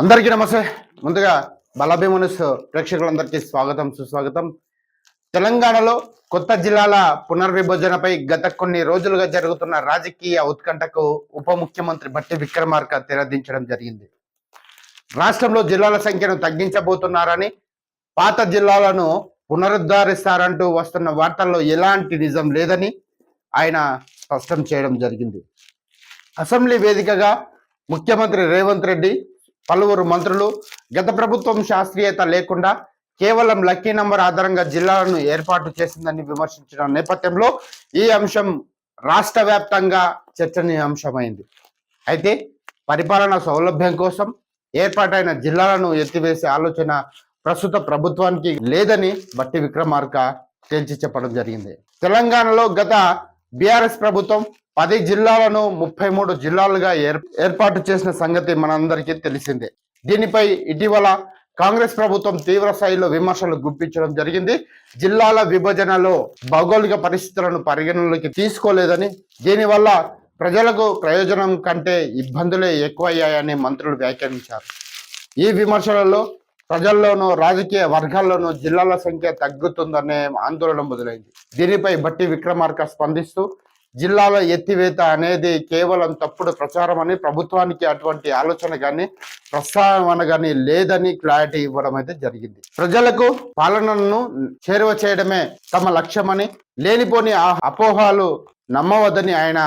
అందరికీ నమస్తే. ముందుగా బలభీమనుస్ ప్రేక్షకులందరికీ స్వాగతం సుస్వాగతం. తెలంగాణలో కొత్త జిల్లాల పునర్విభజనపై గత కొన్ని రోజులుగా జరుగుతున్న రాజకీయ ఉత్కంఠకు ఉప ముఖ్యమంత్రి బట్టి విక్రమార్క తెరదించడం జరిగింది. రాష్ట్రంలో జిల్లాల సంఖ్యను తగ్గించబోతున్నారని పాత జిల్లాలను పునరుద్ధరిస్తారంటూ వస్తున్న వార్తల్లో ఎలాంటి నిజం లేదని ఆయన స్పష్టం చేయడం జరిగింది. అసెంబ్లీ వేదికగా ముఖ్యమంత్రి రేవంత్ రెడ్డి పలువురు మంత్రులు గత ప్రభుత్వం శాస్త్రీయత లేకుండా కేవలం లక్కీ నంబర్ ఆధారంగా జిల్లాలను ఏర్పాటు చేసిందని విమర్శించిన నేపథ్యంలో ఈ అంశం రాష్ట్ర వ్యాప్తంగా చర్చనీయాంశమైంది. అయితే పరిపాలన సౌలభ్యం కోసం ఏర్పాటైన జిల్లాలను ఎత్తివేసే ఆలోచన ప్రస్తుత ప్రభుత్వానికి లేదని బట్టి విక్రమార్క తేల్చి చెప్పడం జరిగింది. తెలంగాణలో గత బీఆర్ఎస్ ప్రభుత్వం పది జిల్లాలను ముప్పై మూడు జిల్లాలుగా ఏర్ ఏర్పాటు చేసిన సంగతి మనందరికీ తెలిసిందే. దీనిపై ఇటీవల కాంగ్రెస్ ప్రభుత్వం తీవ్ర స్థాయిలో విమర్శలు గుప్పించడం జరిగింది. జిల్లాల విభజనలో భౌగోళిక పరిస్థితులను పరిగణలోకి తీసుకోలేదని దీనివల్ల ప్రజలకు ప్రయోజనం కంటే ఇబ్బందులే ఎక్కువయ్యాయని మంత్రులు వ్యాఖ్యానించారు. ఈ విమర్శలలో ప్రజల్లోనూ రాజకీయ వర్గాల్లోనూ జిల్లాల సంఖ్య తగ్గుతుందనే ఆందోళన మొదలైంది. దీనిపై బట్టి విక్రమార్క స్పందిస్తూ జిల్లాల ఎత్తివేత అనేది కేవలం తప్పుడు ప్రచారం అని ప్రభుత్వానికి అటువంటి ఆలోచన కానీ ప్రస్తావన కానీ లేదని క్లారిటీ ఇవ్వడం అయితే జరిగింది. ప్రజలకు పాలనను చేరువ చేయడమే తమ లక్ష్యమని లేనిపోని ఆ అపోహాలు నమ్మవద్దని ఆయన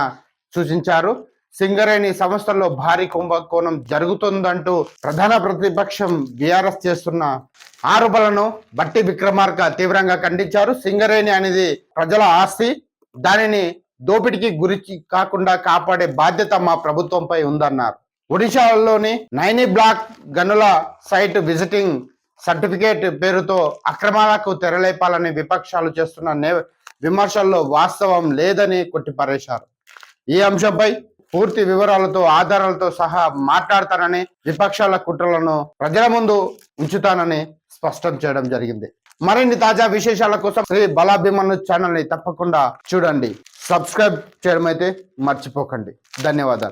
సూచించారు. సింగరేణి సంస్థల్లో భారీ కుంభకోణం జరుగుతుందంటూ ప్రధాన ప్రతిపక్షం బీఆర్ఎస్ చేస్తున్న ఆరోపణలను బట్టి విక్రమార్క తీవ్రంగా ఖండించారు. సింగరేణి అనేది ప్రజల ఆస్తి. దానిని దోపిడికి గురి కాకుండా కాపాడే బాధ్యత మా ప్రభుత్వంపై ఉందన్నారు. ఒడిశాలోని నైని బ్లాక్ గనుల సైట్ విజిటింగ్ సర్టిఫికేట్ పేరుతో అక్రమాలకు తెరలేపాలని విపక్షాలు చేస్తున్న నే విమర్శల్లో వాస్తవం లేదని కొట్టిపారేశారు. ఈ అంశంపై పూర్తి వివరాలతో ఆధారాలతో సహా మాట్లాడతానని విపక్షాల కుట్రలను ప్రజల ముందు ఉంచుతానని స్పష్టం చేయడం జరిగింది. మరిన్ని తాజా విశేషాల కోసం శ్రీ బలాభిమన్యు ఛానల్ని తప్పకుండా చూడండి. సబ్స్క్రైబ్ చేయడం అయితే మర్చిపోకండి. ధన్యవాదాలు.